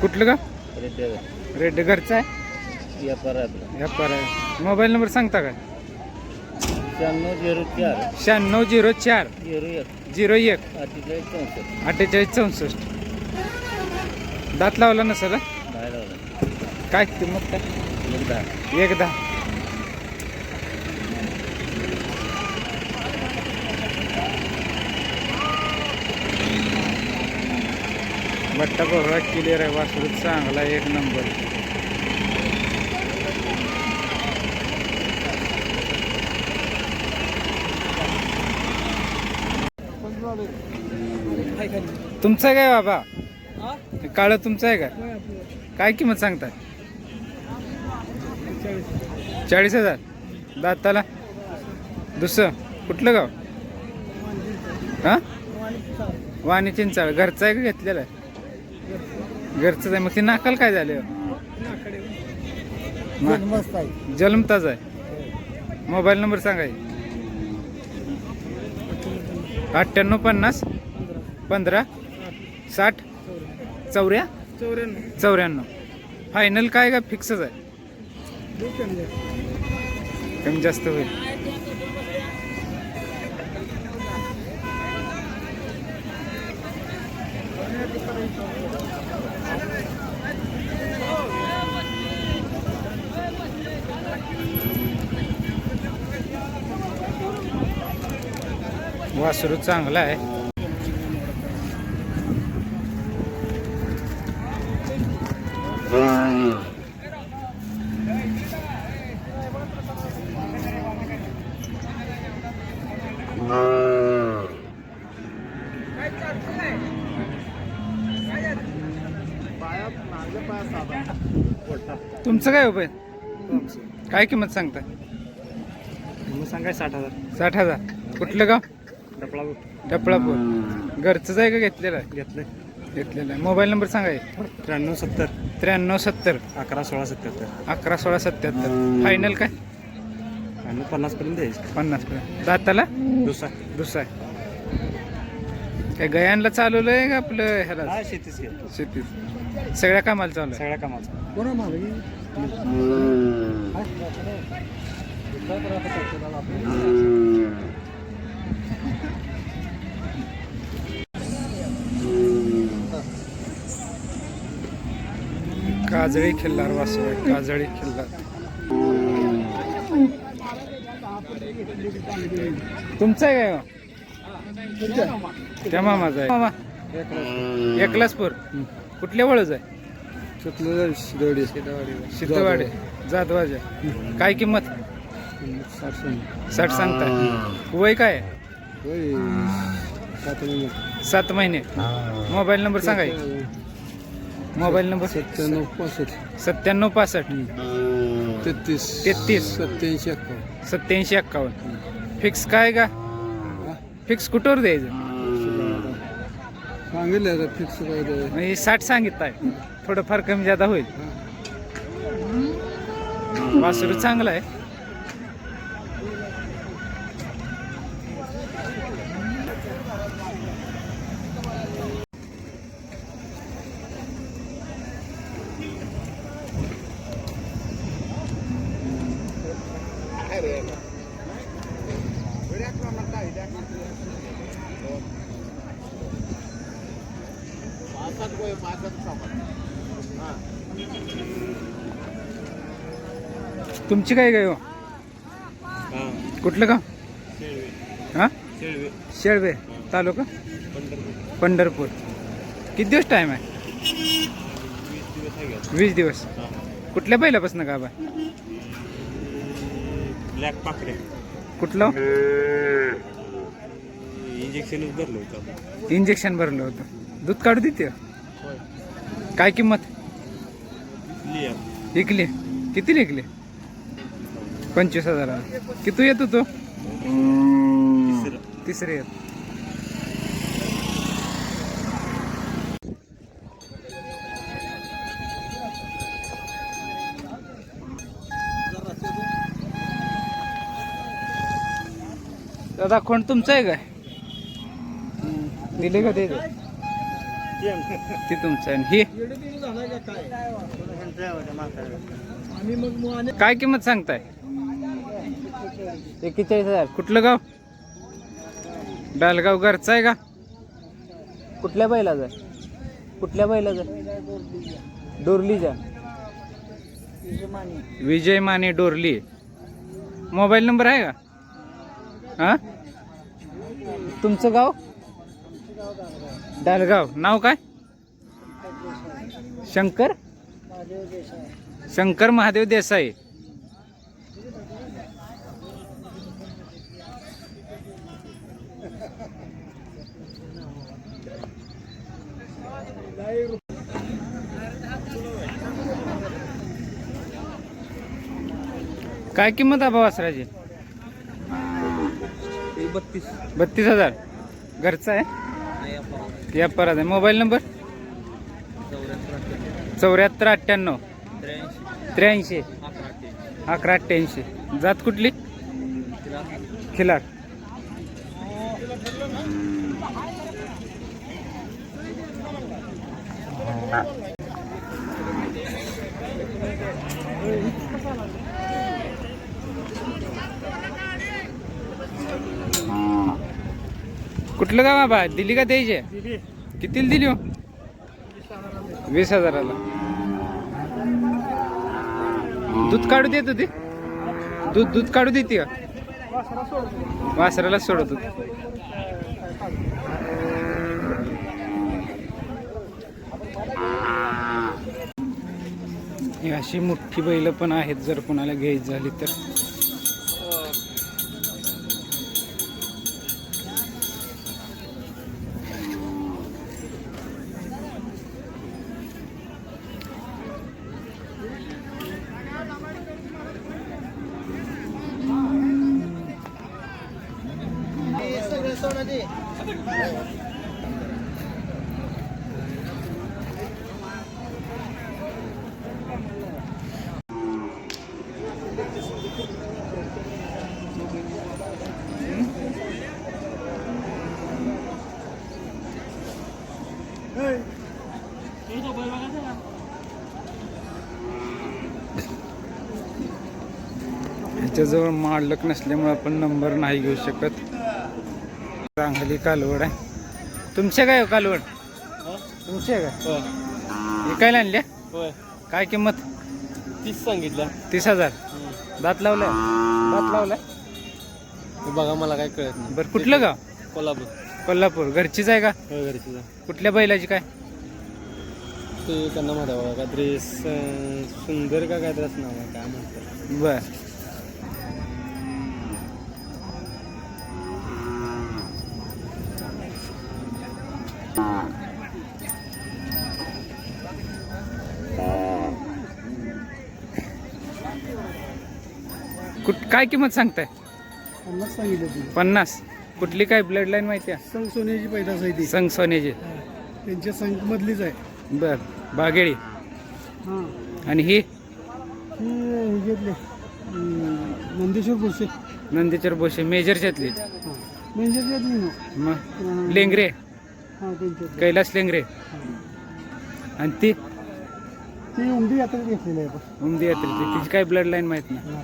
कुठलं का? रेड घरचा आहे? व्यापार आहे मोबाईल नंबर सांगता का शहाण्णव झिरो चार. शहाण्णव झिरो चार. झिरो एक. झिरो एक. अठ्ठेचाळीस चौसष्ट. अठ्ठेचाळीस चौसष्ट. दात लावला? बाहेर लावला. काय? किंमत काय? एकदा एक दहा. बट्टा बघा क्लिअर आहे वासरू चांगला एक नंबर तुमचं काय बाबा? काळं तुमचं आहे का? काय किंमत सांगताय? चाळीस हजार. दाताला? दुसरं? कुठलं गाव? हा? वाणी चिंचाळ. घरचं आहे का घेतलेलं आहे? घरचंच आहे. मग ते नाकाल काय झाले? जन्मताच आहे. मोबाईल नंबर सांगाय. अठ्ठ्याण्णव पन्नास. पंधरा. साठ? चौऱ्या? चौऱ्याण्णव. चौऱ्याण्णव. फायनल काय का फिक्सच आहे? कमी जास्त होईल. वासरू चांगला आहे. तुमचं काय उपाय काय किंमत सांगता सांगाय साठ हजार. साठ हजार. कुठलं गाव? डपळा डपळापूर घरचंच आहे का घेतलेलं आहे? घेतलंय. घेतलेलं आहे. मोबाईल नंबर सांगाय त्र्याण्णव सत्तर. त्र्याण्णव सत्तर. अकरा सोळा सत्याहत्तर. अकरा सोळा सत्याहत्तर. फायनल काय? आणि पन्नास पर्यंत द्यायचे. पन्नास पर्यंत दाताला? दुसरा. दुसरा आहे. काय गयानला चालवलं आहे का आपलं ह्याला? शेतीच घेतो शेतीत सगळ्या कामाला चालू आहे सगळ्या कामाचा काजळी खिल्लार वासू आहे काजळी खिल्लार. तुमचं आहे काय हो? त्या मामाचा आहे. मामा. एकलासपूर. कुठल्या वळच आहे? सिद्धवाडी. जाधवाज आहे काय किंमत? साठ सांगता वय काय? आहे? सात महिने. मोबाईल नंबर सांगाय. Mobile number? सत्त्याण्णव पासष्ट. सत्त्याण्णव पासष्ट तेहतीस. तेहतीस सत्याऐंशी अक्कावन्न सत्याऐंशी एक्कावन्न. फिक्स काय का फिक्स कुठवर द्यायचं सांगितलं फिक्स काय ते म्हणजे साठ सांगितलं आहे थोडंफार कमी जादा होईल. वासरू चांगला आहे. तुमची काय काय हो? कुठलं का हा? शेळवे. तालुका? पंढरपूर. किती दिवस टाइम आहे? वीस दिवस कुठल्या पहिल्यापासून का बा ब्लॅक पाकडे कुठलं? इंजेक्शनच भरलं होतं. इंजेक्शन भरलं होतं. दूध काढू देते काय किंमत? विकली. किती विकली? पंचवीस हजारा. किती येतो तो तिसरे दादा कोण तुमचं आहे काय? दिले का ते? तुमचं आहे. हे? काय किंमत सांगताय? एकेचाळीस हजार. कुठलं गाव? डालगाव घरचं आहे का? कुठल्या बैलाचं? कुठल्या बैलाचं? डोरलीच्या विजय माने डोरली. मोबाईल नंबर आहे का? हा? तुमचं गाव? डालगाव नाव काय? शंकर? शंकर महादेव देसाई. काय किंमत आहे वासराची बत्तीस. बत्तीस हजार. घरचा आहे? या परत आहे. Mobile number? चौऱ्याहत्तर अठ्ठ्याण्णव. त्र्याऐंशी. अकरा अठ्ठ्याऐंशी. जात कुठली? खिलार. कुठलं गाव बाबा दिली का द्यायचे? कितीला दिली हो? वीस हजाराला. दूध काढू देत होती? दूध दूध काढू देते का? वासराला सोडत होती. अशी मोठी बैलं पण आहेत जर कोणाला घ्यायची झाली तर. ह्याच्याजवळ मालक नसल्यामुळे आपण नंबर नाही घेऊ शकत. चांगली कालवड आहे. तुमच्या काय हो कालवड? तुमच्या काय? विकायला आणल्या? होय. काय किंमत? तीस सांगितलं तीस हजार. दात लावलाय? दात लावलाय? बघा मला काय कळत नाही. बरं कुठलं गाव? कोल्हापूर. कोल्हापूर. घरचीच आहे का? होय घरची कुठल्या बैलाची काय? ते त्यांना आहे बघा काहीतरी स- सुंदर का काहीतरी असं नाव आहे काय म्हणतात बर. काय किंमत सांगताय? पन्नास सांगितलं तुम्ही. पन्नास. कुठली काय ब्लड लाईन माहिती आहे? संघ सोन्याची पैदास आहे ती. संग सोन्याची. त्यांच्या संघ मधलीच आहे. बर. बागेळी हां. आणि ही? ही हे घेतले. नंदेश्वर नंदीचर बोशे मेजरच्यातली हां. ना. मग लेंगरे. हां त्यांच्या कैलास लेंगरे. आणि ती? ती उमदी यात्रा घेतलेली आहे. आपण उमदी यात्रेची तिची काय ब्लड लाईन माहीत नाही.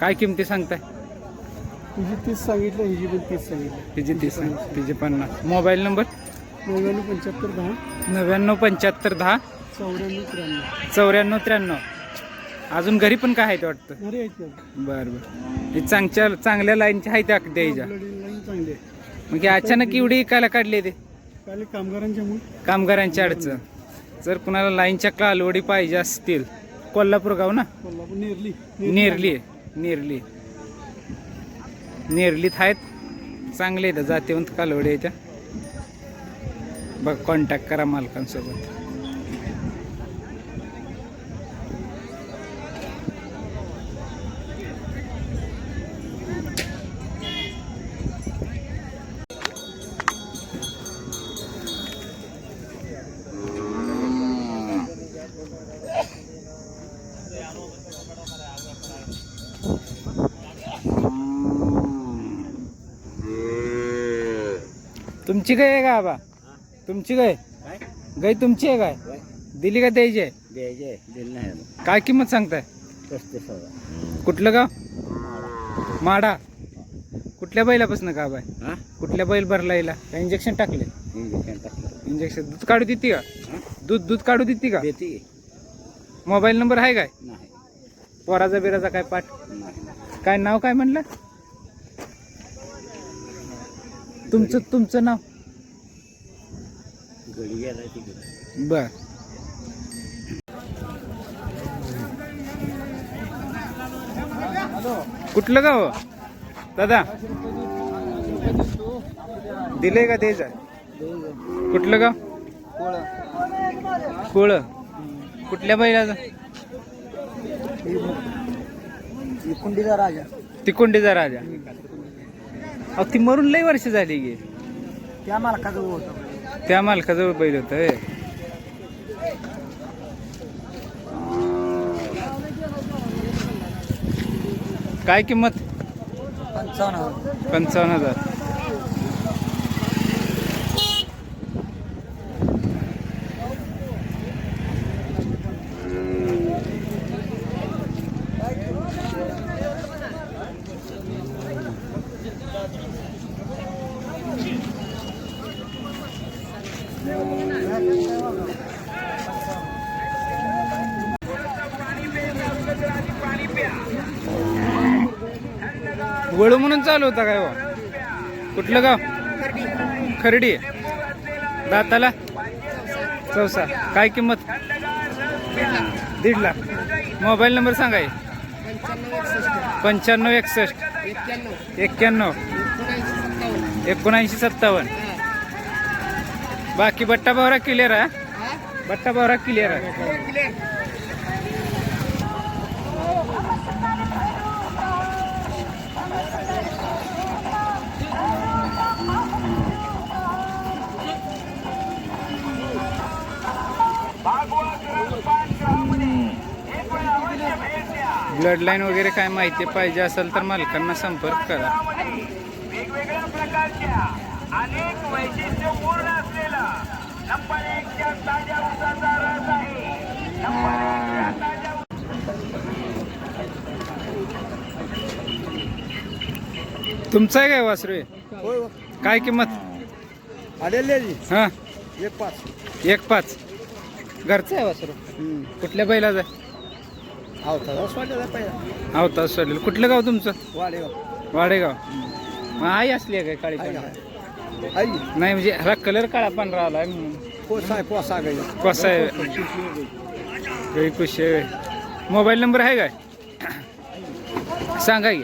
काय किमती सांगताय? तुझी तीस सांगितलं हिची पण तीस सांगितलं. तिची तीस तिची पन्नास. Mobile number? नव्याण्णव पंच्याहत्तर दहा. नव्याण्णव पंच्याहत्तर दहा. चौऱ्याण्णव त्र्याण्णव. चौऱ्याण्णव त्र्याण्णव. अजून घरी पण काय आहे ते वाटतं आहेत? बरं बरं. ही चांगच्या चांगल्या लाईनची आहे त्या चांगली आहे. मग ही अचानक एवढी कायला काढली ते? काल कामगारांच्या मुळे कामगारांची अडचण. जर कुणाला लाईनच्या कालवडी पाहिजे असतील कोल्हापूर गाव ना? कोल्हापूर नेरली. नेरली नेरली. नेरलीत आहेत. चांगले आहेत. जातीवंत कालवडी आहेत. बघ कॉन्टॅक्ट करा मालकांसोबत. तुमची गाय आहे का आबा? तुमची गाय? काय? गाय तुमची आहे काय? दिली का द्यायची आहे? द्यायचे दिलं नाही काय किंमत सांगताय? पस्तीस हजार. कुठलं गाव? माडा. कुठल्या बैलापासून का बाय हा? कुठल्या बैल भरला येईल का इंजेक्शन टाकले? इंजेक्शन टाकलं. इंजेक्शन दूध काढू देते का? दूध दूध काढू देते का? देते. मोबाईल नंबर आहे काय? नाही. पोराचा बिराचा काय पाठ? नाही. काय नाव काय म्हणलं? तुमचं तुमचं नाव? बर. कुठलं गाव? दादा. दिले का द्यायचं कुठलं गाव? कोळ. कुठल्या बैलाचं? कुंडीचा राजा. तिकोंडीचा राजा. अहो ती मरून लई वर्ष झाली गे. त्या मालकाचं होतं. त्या मालकाजवळ बैल होत काय किंमत? पंचावन्न पंचावन्न हजार. वळू म्हणून चालू होता काय बा कुठलं गाव? खर्डी. दाताला? चौसा. काय किंमत? दीड लाख. मोबाईल नंबर सांगाय पंच्याण्णव एकसष्ट. एक्क्याण्णव. एकोणऐंशी सत्तावन्न. बाकी बट्टा बावरा क्लिअर आहे बट्टा बावरा क्लिअर आहे. ब्लड लाईन वगैरे काय माहिती पाहिजे असेल तर मालकांना संपर्क करा. वेगवेगळ्या प्रकारच्या अनेक वैशिष्ट्यपूर्ण असलेला नंबर एकच्या ताज्या उसाचा रस आहे. नंबर एकच्या ताज्या तुमचं आहे काय वासरू हे? होय काय किंमत? आलेले हा. एक पाच. एक पाच. घरचं आहे वासरू? कुठल्या बैलाचं आहे? अवतार चालेल कुठलं गाव तुमचं? वाडेगाव. वाडेगाव. आई असली आहे काय काळी नाही म्हणजे ह्याला कलर काळा पांढरा म्हणून. पोसा आहे पोसा गई कसा आहे. खुश आहे. मोबाईल नंबर आहे काय? सांगा की.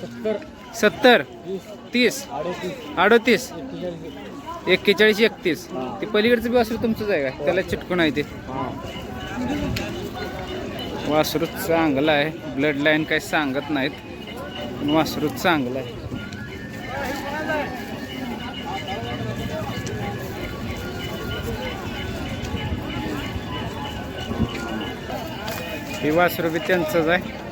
सत्तर सत्तर. तीस. अडतीस. एक्केचाळीस एकतीस. ते पलीकडचं बी वासरू तुमचंच आहे का? त्याला चिटकून आहे ते. वासरू चांगलं आहे. ब्लड लाईन काही सांगत नाहीत. पण वासरू चांगलं आहे. हे वासरू बी त्यांचंच आहे.